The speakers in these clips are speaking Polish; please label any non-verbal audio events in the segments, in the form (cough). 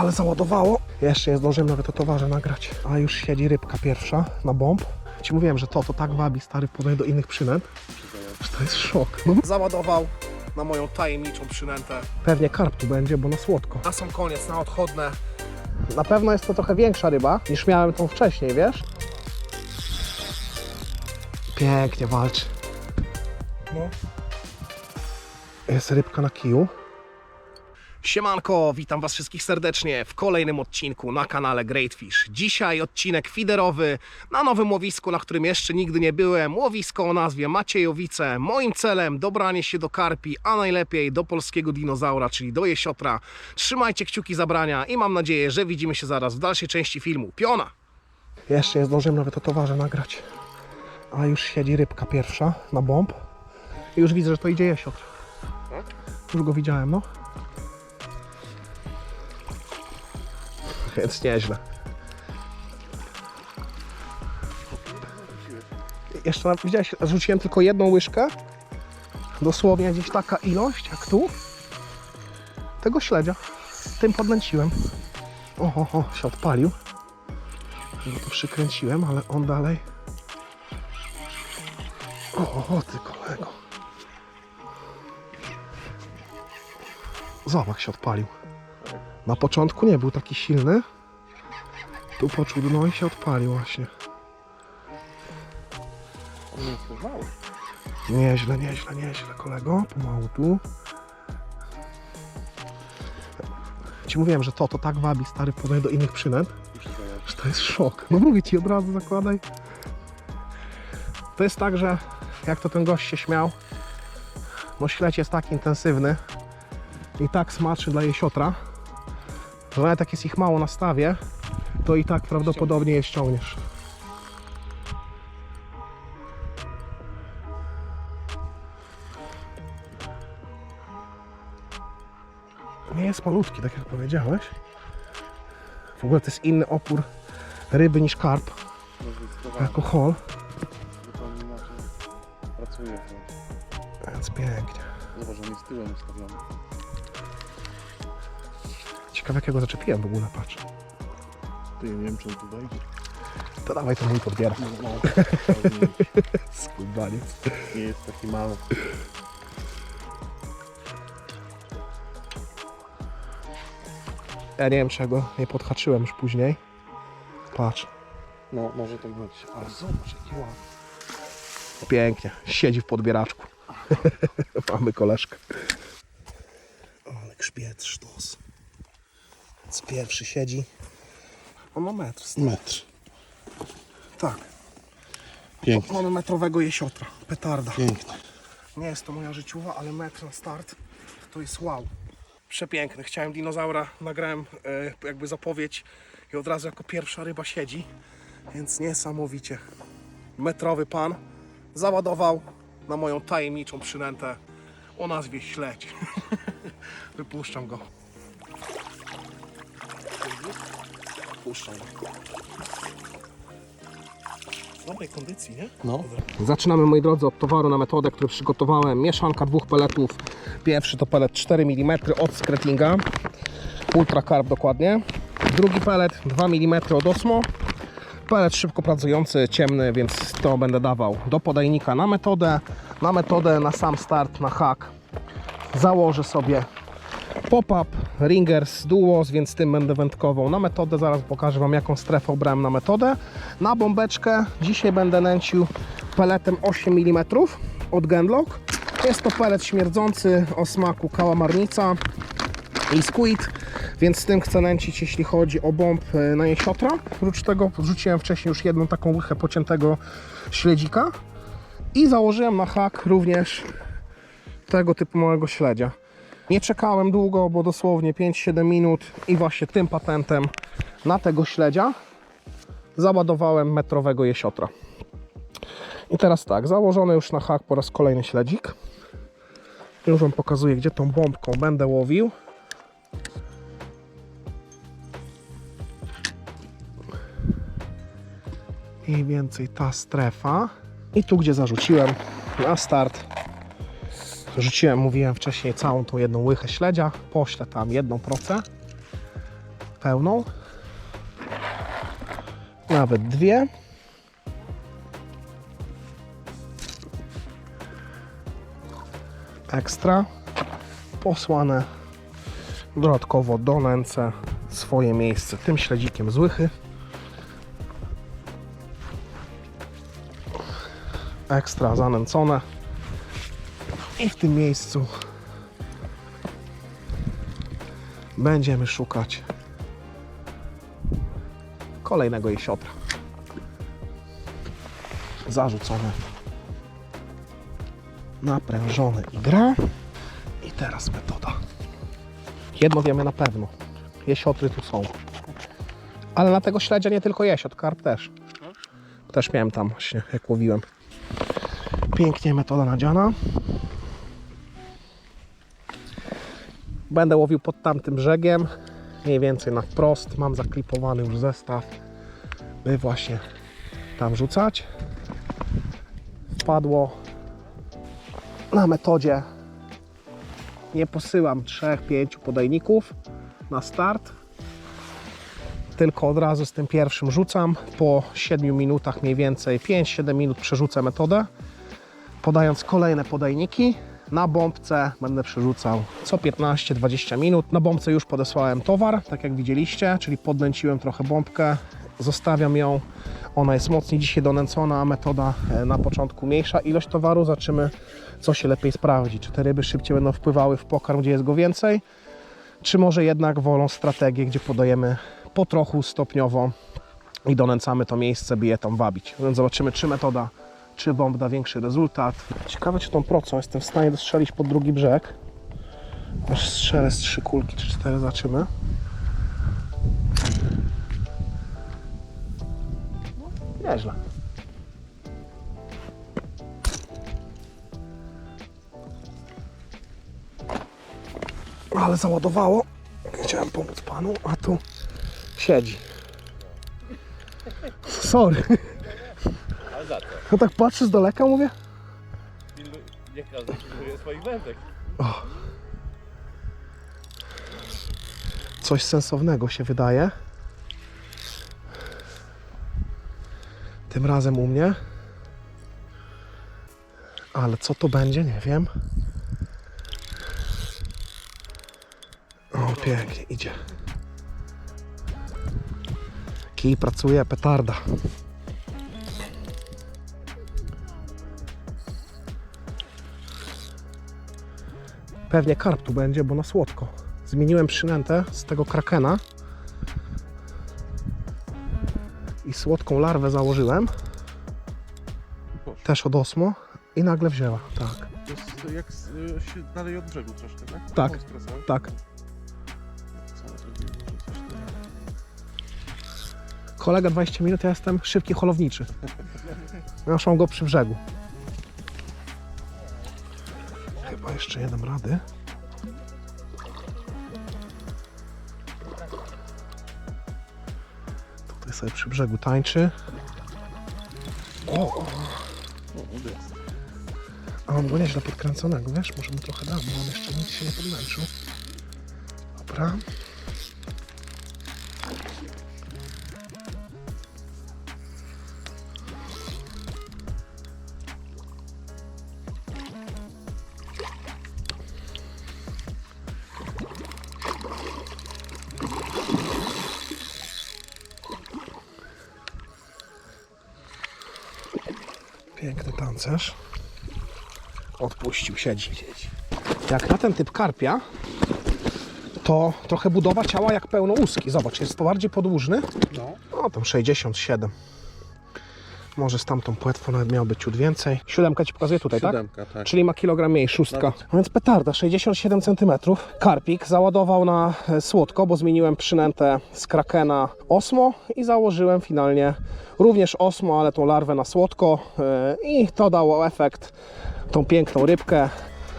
Ale załadowało. Jeszcze nie zdążyłem nawet o towarze nagrać. A już siedzi rybka pierwsza na bomb. Ci mówiłem, że to, to tak wabi stary w porównaniu do innych przynęt. Że to jest szok. No. Załadował na moją tajemniczą przynętę. Pewnie karp tu będzie, bo na słodko. Na sam koniec, na odchodne. Na pewno jest to trochę większa ryba niż miałem tą wcześniej, wiesz? Pięknie walczy. No. Jest rybka na kiju. Siemanko, witam Was wszystkich serdecznie w kolejnym odcinku na kanale Great Fish. Dzisiaj odcinek fiderowy na nowym łowisku, na którym jeszcze nigdy nie byłem. Łowisko o nazwie Maciejowice. Moim celem dobranie się do karpi, a najlepiej do polskiego dinozaura, czyli do jesiotra. Trzymajcie kciuki za brania i mam nadzieję, że widzimy się zaraz w dalszej części filmu. Piona! Jeszcze nie zdążyłem nawet o towarze nagrać. A już siedzi rybka pierwsza na bomb. I już widzę, że to idzie jesiotr. Już go widziałem, no. Więc nieźle. Jeszcze na- widziałeś, rzuciłem tylko jedną łyżkę. Dosłownie gdzieś taka ilość, jak tu. Tego śledzia. Tym podnęciłem. O, o, o, się odpalił. No to przykręciłem, ale on dalej. O, o, ty kolego. Zobacz, się odpalił. Na początku nie był taki silny. Tu poczuł dno i się odpalił właśnie. Nieźle, nieźle, nieźle, kolego. Pomału tu. Ci mówiłem, że to, to tak wabi stary porównaniu do innych przynęt, że to jest szok. No mówię ci od razu zakładaj. To jest tak, że jak to ten gość się śmiał, no śledź jest tak intensywny i tak smaczny dla jesiotra, że nawet jak jest ich mało na stawie, to i tak prawdopodobnie je ściągniesz. Nie jest malutki, tak jak powiedziałeś. W ogóle to jest inny opór ryby niż karp, jako hol, Zupełnie inaczej pracuje. więc pięknie. Zobacz, on jest tyłem ustawiony. Ciekawe jakiego zaczepiłem w ogóle, patrz. Ty, nie wiem, czy on tu wejdzie. To dawaj to mój podbiera. No, no, (laughs) Skubaniec. nie, nie jest taki mały. Ja nie wiem czego, nie podhaczyłem już później. Patrz. No, może tak być. Ale zobacz, jaki ładny. Pięknie, siedzi w podbieraczku. (laughs) Mamy koleżkę. Ale grzbiet, sztos. Pierwszy siedzi. On ma metr. Metr. Tak, Piękny, mamy metrowego jesiotra. Petarda. piękny. Nie jest to moja życiowa, ale metr na start to jest wow. Przepiękny. Chciałem dinozaura, nagrałem e, jakby zapowiedź i od razu jako pierwsza ryba siedzi. Więc niesamowicie. Metrowy pan załadował na moją tajemniczą przynętę o nazwie śledź. (laughs) Wypuszczam go. Puszczam. W dobrej kondycji, nie? No. Zaczynamy moi drodzy od towaru na metodę, który przygotowałem. Mieszanka dwóch peletów. Pierwszy to pelet 4 mm od Skrettinga. Ultra Carb dokładnie. Drugi pelet 2 mm od Osmo. Pelet szybko pracujący, ciemny, więc to będę dawał do podajnika na metodę. Na metodę, na sam start, na hak. Założę sobie pop-up Ringers Duos, więc tym będę wędkował na metodę. Zaraz pokażę Wam jaką strefę obrałem na metodę. Na bombeczkę dzisiaj będę nęcił peletem 8 mm od Genlock. Jest to pelet śmierdzący o smaku kałamarnica i squid, więc z tym chcę nęcić jeśli chodzi o bomb e, na jesiotra. Oprócz tego wrzuciłem wcześniej już jedną taką łychę pociętego śledzika i założyłem na hak również tego typu małego śledzia. Nie czekałem długo, bo dosłownie 5-7 minut i właśnie tym patentem na tego śledzia załadowałem metrowego jesiotra. I teraz tak, założony już na hak po raz kolejny śledzik. Już Wam pokazuję, gdzie tą bombką będę łowił. Mniej więcej ta strefa. I tu, gdzie zarzuciłem na start, rzuciłem, mówiłem wcześniej, całą tą jedną łychę śledzia. Poślę tam jedną procę. pełną. Nawet dwie. Ekstra. Posłane dodatkowo do nęce swoje miejsce tym śledzikiem z łychy. Ekstra zanęcone. I w tym miejscu będziemy szukać kolejnego jesiotra. Zarzucone, naprężone i gra. I teraz metoda. Jedno wiemy na pewno. Jesiotry tu są. Ale na tego śledzia nie tylko jesiot, karp też. Też miałem tam właśnie, jak łowiłem. Pięknie metoda nadziana. Będę łowił pod tamtym brzegiem, mniej więcej na wprost. Mam zaklipowany już zestaw, by właśnie tam rzucać. Wpadło na metodzie. Nie posyłam 3-5 podajników na start, tylko od razu z tym pierwszym rzucam. Po 7 minutach mniej więcej, 5-7 minut przerzucę metodę, podając kolejne podajniki. Na bombce będę przerzucał co 15-20 minut. Na bombce już podesłałem towar, tak jak widzieliście, czyli podnęciłem trochę bombkę, zostawiam ją. Ona jest mocniej dzisiaj donęcona, a metoda e, na początku mniejsza. Ilość towaru, zobaczymy co się lepiej sprawdzi. Czy te ryby szybciej będą wpływały w pokarm, gdzie jest go więcej, czy może jednak wolą strategię, gdzie podajemy po trochu stopniowo i donęcamy to miejsce, by je tam wabić. Więc zobaczymy, czy metoda, czy bomb da większy rezultat. Ciekawe, czy tą procą jestem w stanie dostrzelić pod drugi brzeg. Aż strzelę z trzy kulki, czy cztery, zobaczymy. Nieźle. Ale załadowało. Chciałem pomóc panu, a tu siedzi. Sorry. Co? No tak patrzę z daleka, mówię. Nie każdy pilnuje swoich wędek. Coś sensownego się wydaje. Tym razem u mnie. Ale co to będzie, nie wiem. O, pięknie, idzie. Kij pracuje, petarda. Pewnie karp tu będzie, bo na słodko. Zmieniłem przynętę z tego krakena i słodką larwę założyłem, też od osmo i nagle wzięła, tak, To jest jak y, się dalej od brzegu troszkę, tak? Tak. Tak. Kolega 20 minut, ja jestem szybki holowniczy. Noszą go przy brzegu. Jeszcze jeden rady. Tutaj sobie przy brzegu tańczy. O, a mam go nieźle podkręconego, wiesz? Może mu trochę dam, bo on jeszcze nic się nie podmęczył. Dobra. Piękny tancerz. Odpuścił, siedzi. Jak na ten typ karpia, to trochę budowa ciała jak pełnouski. Zobacz, jest to bardziej podłużny. No. O, tam 67. Może z tamtą płetwą nawet miał być ciut więcej. Siódemka ci pokazuje tutaj, tak? Siódemka, tak. Czyli ma kilogram mniej, szóstka. No więc petarda, 67 cm. Karpik załadował na e, słodko, bo zmieniłem przynętę z krakena osmo i założyłem finalnie również osmo, ale tą larwę na słodko e, i to dało efekt, tą piękną rybkę.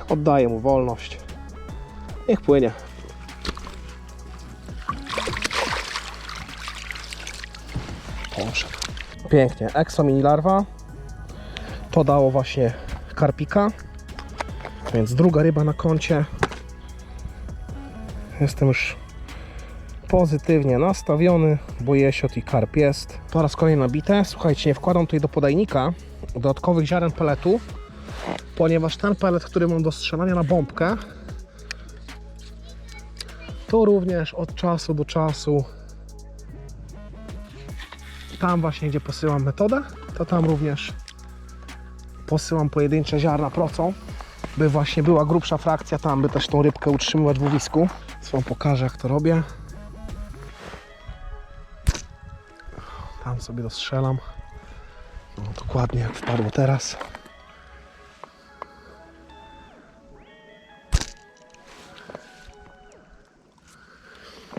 Oddaję mu wolność. Niech płynie. Poszedł. Pięknie. Exo mini larwa. To dało właśnie karpika. Więc druga ryba na koncie. Jestem już pozytywnie nastawiony, bo jesiot i karp jest. Po raz kolejny nabite. Słuchajcie, nie wkładam tutaj do podajnika dodatkowych ziaren peletu, ponieważ ten pelet, który mam do strzelania na bombkę, to również od czasu do czasu tam właśnie, gdzie posyłam metodę, to tam również posyłam pojedyncze ziarna procą, by właśnie była grubsza frakcja tam, by też tą rybkę utrzymywać w łowisku. Co wam pokażę, jak to robię. Tam sobie dostrzelam. No, dokładnie jak wpadło teraz.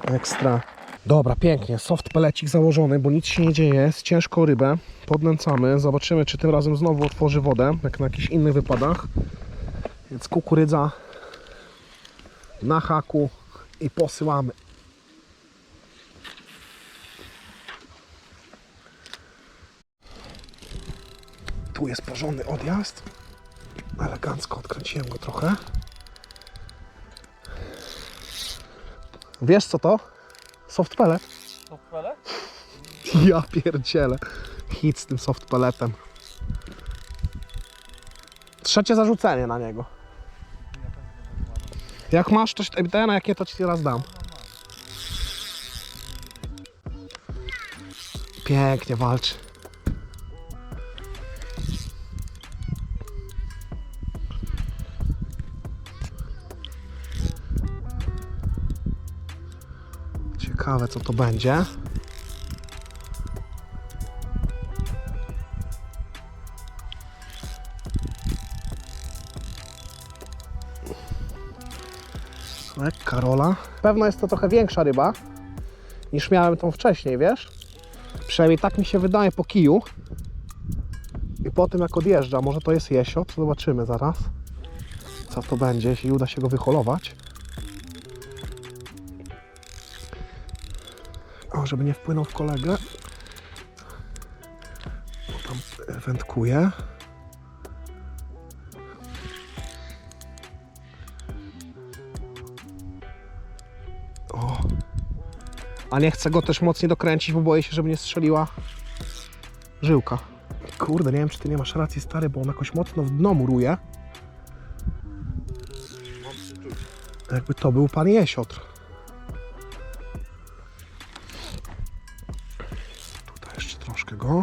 Ekstra. Dobra, pięknie. Soft pelecik założony, bo nic się nie dzieje. Jest ciężką rybę. Podnęcamy. Zobaczymy, czy tym razem znowu otworzy wodę, jak na jakichś innych wypadach. Więc kukurydza na haku i posyłamy. Tu jest porządny odjazd. Elegancko odkręciłem go trochę. Wiesz co to? Soft pellet. To chwalę? Ja pierdzielę. Hit z tym soft pelletem. Trzecie zarzucenie na niego. Jak masz coś ten, a jak nie, to ci teraz dam. Pięknie walczy. Ciekawe co to będzie. Lekka rola. Pewno jest to trochę większa ryba niż miałem tą wcześniej, wiesz? Przynajmniej tak mi się wydaje po kiju. I po tym jak odjeżdża, może to jest jesiot, zobaczymy zaraz. Co to będzie, jeśli uda się go wyholować. Żeby nie wpłynął w kolegę. Bo tam wędkuje. O. A nie chcę go też mocniej dokręcić, bo boję się, żeby nie strzeliła żyłka. Kurde, nie wiem, czy ty nie masz racji, stary, bo on jakoś mocno w dno muruje. Jakby to był pan Jesiotr. Troszkę go.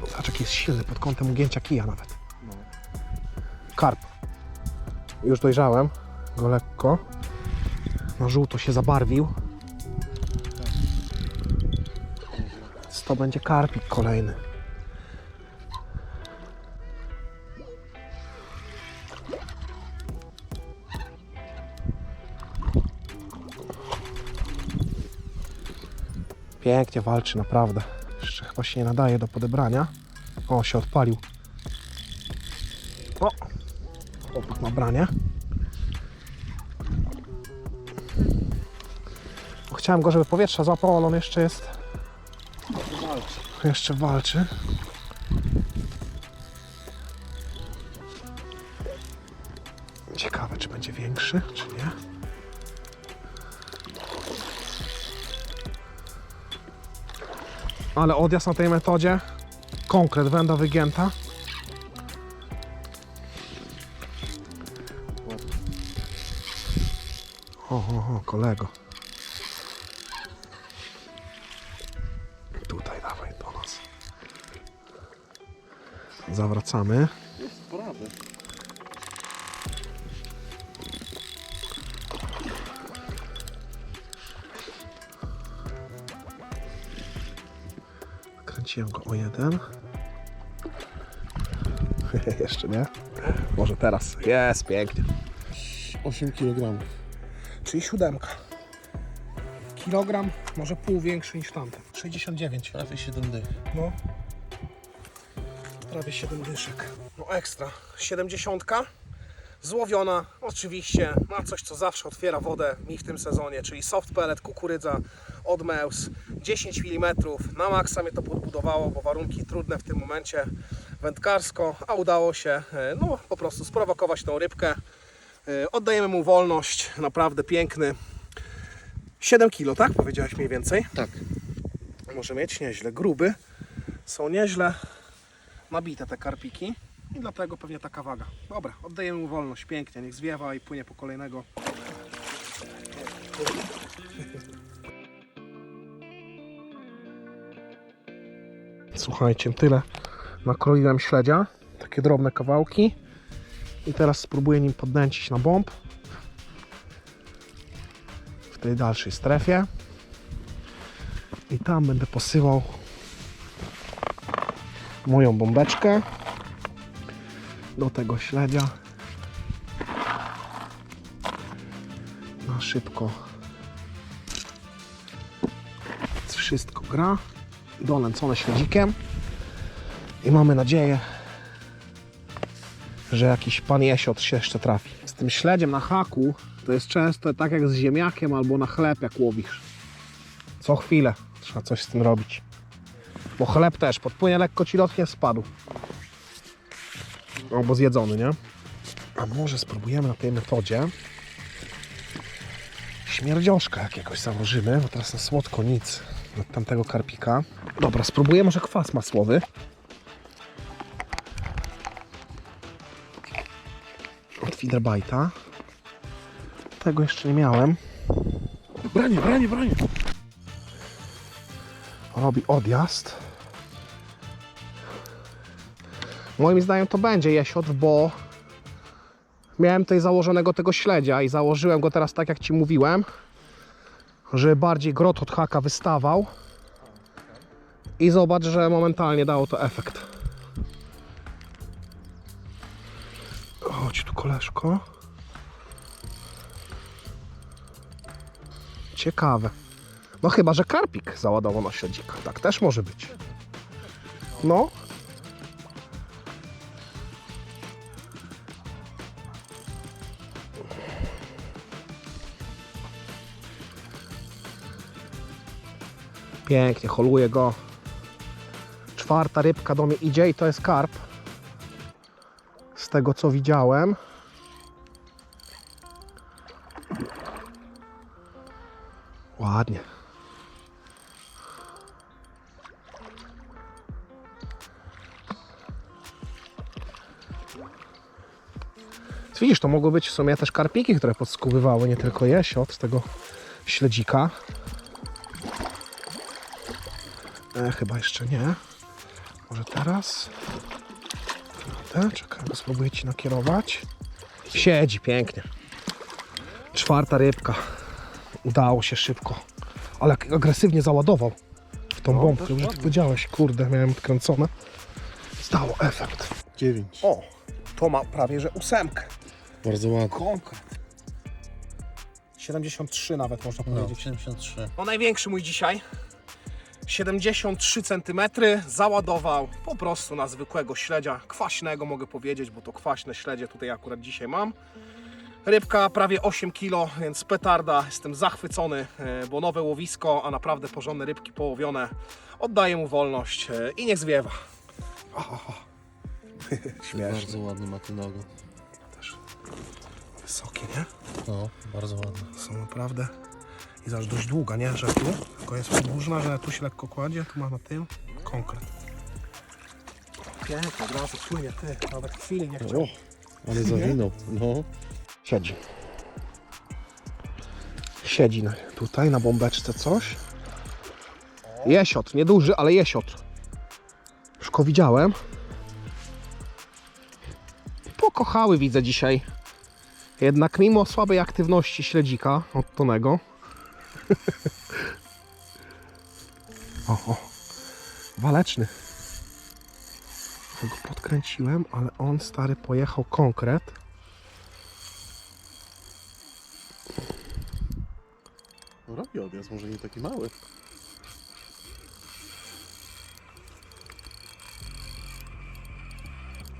Zobacz, jaki jest silny pod kątem ugięcia kija nawet. Karp. Już dojrzałem go lekko. Na żółto się zabarwił. To będzie karpik kolejny. Pięknie walczy, naprawdę. Jeszcze chyba się nie nadaje do podebrania. O, się odpalił. O! Chłopak ma branie. Chciałem go, żeby powietrza złapał, ale on jeszcze jest Walczy. jeszcze walczy. Ale odjazd na tej metodzie. Konkret, węda wygięta. O, o, o, kolego. Tutaj dawaj do nas. Zawracamy. Jest sprawy. Kręciłem go o jeden. (laughs) Jeszcze nie? Może teraz. Jest, pięknie. 8 kg. Czyli siódemka. Kilogram, może pół większy niż tamten. 69. Prawie 7 dych. No. Prawie 7 dyszek. No ekstra. 70. Złowiona oczywiście na coś, co zawsze otwiera wodę mi w tym sezonie, czyli soft pellet, kukurydza od Meus. 10 mm. Na maksa mnie to bo warunki trudne w tym momencie. wędkarsko, a udało się e, no, po prostu sprowokować tą rybkę. E, Oddajemy mu wolność, naprawdę piękny. 7 kilo, tak? Powiedziałeś mniej więcej. Tak. Może mieć nieźle. Gruby. Są nieźle nabite te karpiki i dlatego pewnie taka waga. Dobra, oddajemy mu wolność. Pięknie, niech zwiewa i płynie po kolejnego. Słuchajcie, tyle nakroiłem śledzia. Takie drobne kawałki. I teraz spróbuję nim podnęcić na bomb. W tej dalszej strefie. I tam będę posyłał moją bombeczkę do tego śledzia. Na szybko. Wszystko gra. Dolęcone śledzikiem. I mamy nadzieję, że jakiś pan jesiot się jeszcze trafi. Z tym śledziem na haku to jest często tak jak z ziemniakiem albo na chleb jak łowisz. Co chwilę trzeba coś z tym robić. Bo chleb też podpłynie lekko ci dotknie spadł. Albo zjedzony, nie? A może spróbujemy na tej metodzie śmierdzioszka jakiegoś założymy, bo teraz na słodko nic od tamtego karpika. Dobra, spróbuję może kwas masłowy. Od Fiederbite'a. Tego jeszcze nie miałem. Branie, branie, branie. robi odjazd. Moim zdaniem to będzie jesiot, bo miałem tutaj założonego tego śledzia i założyłem go teraz tak jak Ci mówiłem, żeby bardziej grot od haka wystawał i zobacz, że momentalnie dało to efekt. Chodź tu koleżko. Ciekawe. No chyba, że karpik załadował na śledzika. Tak też może być. No. Pięknie, holuje go. Czwarta rybka do mnie idzie i to jest karp. Z tego co widziałem. Ładnie. Widzisz, to mogły być w sumie też karpiki, które podskubywały, nie tylko jesiot z tego śledzika. E, chyba jeszcze nie. Może teraz? Te, czekaj, spróbuję Ci nakierować. Siedzi pięknie. Czwarta rybka. Udało się szybko. Ale jak agresywnie załadował w tą No, bombkę. Już ty powiedziałeś, kurde, miałem odkręcone. Zdało efekt. 9. O, to ma prawie że ósemkę. Bardzo ładnie. Konkret. 73 nawet można No, powiedzieć. 73. No największy mój dzisiaj. 73 cm załadował po prostu na zwykłego śledzia, kwaśnego mogę powiedzieć, bo to kwaśne śledzie tutaj akurat dzisiaj mam. Rybka prawie 8 kg, więc petarda, jestem zachwycony, e, bo nowe łowisko, a naprawdę porządne rybki połowione. Oddaję mu wolność e, i niech zwiewa. O, o, o. (laughs) Śmieszne, Bardzo ładny ma ten ogon. też wysokie, nie? No, bardzo ładny. są naprawdę i zaś dość długa, nie? Że tu, tylko jest podłużna, że tu się lekko kładzie, tu ma na tył konkret. Pięknie, od razu płynie, ty, nawet chwili nie chciał. O, ale zawinął. No. Siedzi. Siedzi na, tutaj na bombeczce coś. Jesiot, nieduży, ale jesiot. Już go widziałem. Pokochały widzę dzisiaj. Jednak mimo słabej aktywności śledzika od Tonego. O, o. Waleczny. Ja go podkręciłem, ale on stary pojechał konkret. no robi odjazd, może nie taki mały.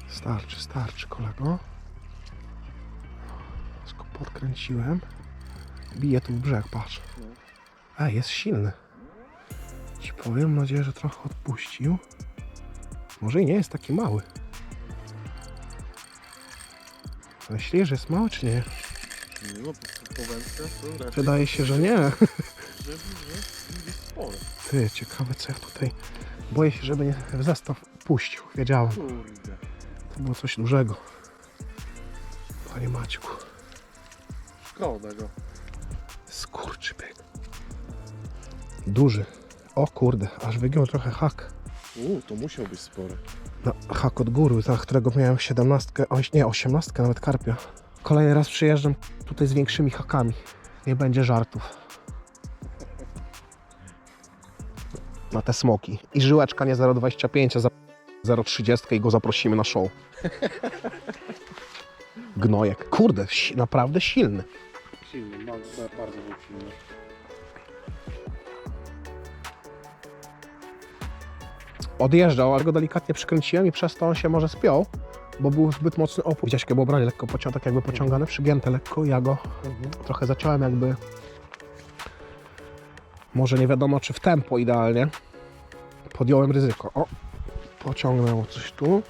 Starczy, starczy kolego. Tylko podkręciłem. Bije tu w brzeg, patrz. Ej, jest silny. Ci powiem, mam nadzieję, że trochę odpuścił. Może i nie jest taki mały. Myślisz, że jest mały czy nie? No, po, wędce to raczej Wydaje się, że nie. (laughs) że, jest. Ty, ciekawe co ja tutaj... Boję się, żeby nie w zestaw puścił. Wiedziałem. Kurde. To było coś dużego. Panie Maćku. Szkoda go. Skurczybyk. Duży. O kurde, aż wygiął trochę hak. Uuu, to musiał być spory. No, hak od góry, za którego miałem 17, o, nie, 18 nawet karpia. Kolejny raz przyjeżdżam tutaj z większymi hakami. Nie będzie żartów. Na te smoki. I żyłeczka nie 0,25, a za 0,30 i go zaprosimy na show. (laughs) Gnojek. Kurde, si- naprawdę silny. Silny, bardzo, bardzo był silny. odjeżdżał, ale go delikatnie przykręciłem i przez to on się może spiął, bo był zbyt mocny opór. Widziałeś, jakie było branie lekko pociąg, tak jakby pociągane, przygięte lekko ja go trochę zaciąłem jakby może nie wiadomo czy w tempo idealnie. Podjąłem ryzyko. O, pociągnęło coś tu.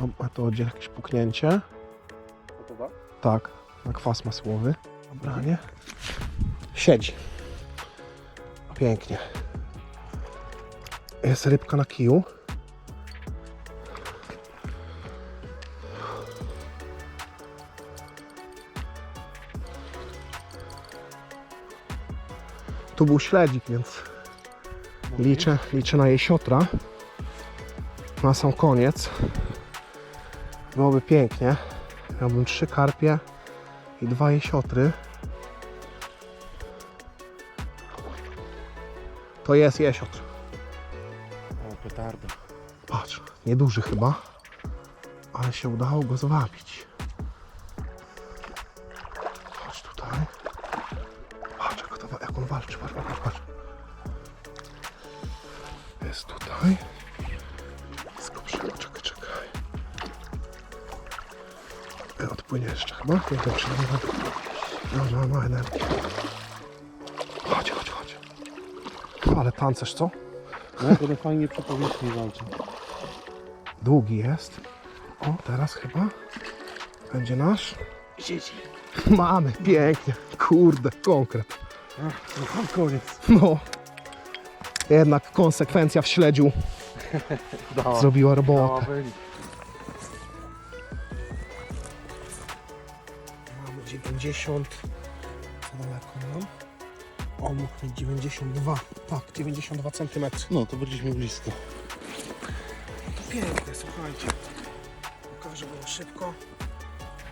No, a to gdzie jakieś puknięcie. Gotowa? Tak, na kwas masłowy. Dobra, nie? Siedzi. Pięknie. Jest rybka na kiju. Tu był śledzik, więc liczę, liczę na jesiotra. Na sam koniec. Byłoby pięknie. Miałbym trzy karpie i dwa jesiotry. To jest jesiotr. O, petarda. Patrz, nieduży chyba, ale się udało go zwabić. Chodź tutaj. Patrz, jak, to, jak on walczy, patrz, patrz, patrz. Jest tutaj. Czekaj, czekaj. Odpłynie jeszcze chyba? Nie, dobrze, nie Ale tancerz, co? No, one fajnie przy powierzchni walczą. Długi jest. O, teraz chyba będzie nasz. Siedzi. Mamy, pięknie. Kurde, konkret. Ach, no tam koniec. No. Jednak konsekwencja w śledziu Dała. zrobiła robotę. wynik. Mamy 90. Co daleko mam? O, mógł mieć 92. Tak, 92 cm. No, to byliśmy blisko. Piękne, słuchajcie. Pokażę wam szybko.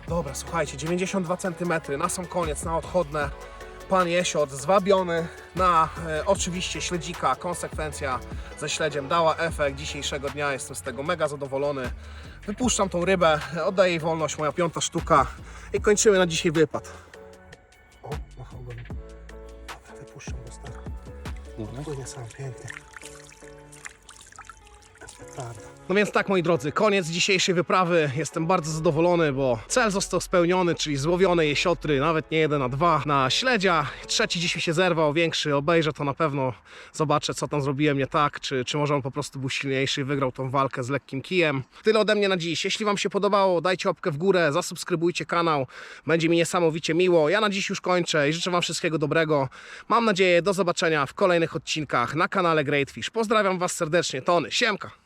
Dobra, słuchajcie, 92 cm na sam koniec, na odchodne. Pan Jesiot zwabiony na e, oczywiście śledzika. Konsekwencja ze śledziem dała efekt dzisiejszego dnia. Jestem z tego mega zadowolony. Wypuszczam tą rybę, oddaję jej wolność, moja piąta sztuka i kończymy na dzisiaj wypad. O, machał go. Dobra. Płynie sam pięknie. No więc tak moi drodzy, koniec dzisiejszej wyprawy. Jestem bardzo zadowolony, bo cel został spełniony, czyli złowione jesiotry, nawet nie jeden, a dwa na śledzia. Trzeci dziś mi się zerwał, większy, obejrzę to na pewno, zobaczę co tam zrobiłem nie tak, czy, czy może on po prostu był silniejszy i wygrał tą walkę z lekkim kijem. Tyle ode mnie na dziś. Jeśli Wam się podobało, dajcie łapkę w górę, zasubskrybujcie kanał, będzie mi niesamowicie miło. Ja na dziś już kończę i życzę Wam wszystkiego dobrego. Mam nadzieję, do zobaczenia w kolejnych odcinkach na kanale Great Fish. Pozdrawiam Was serdecznie, Tony, siemka!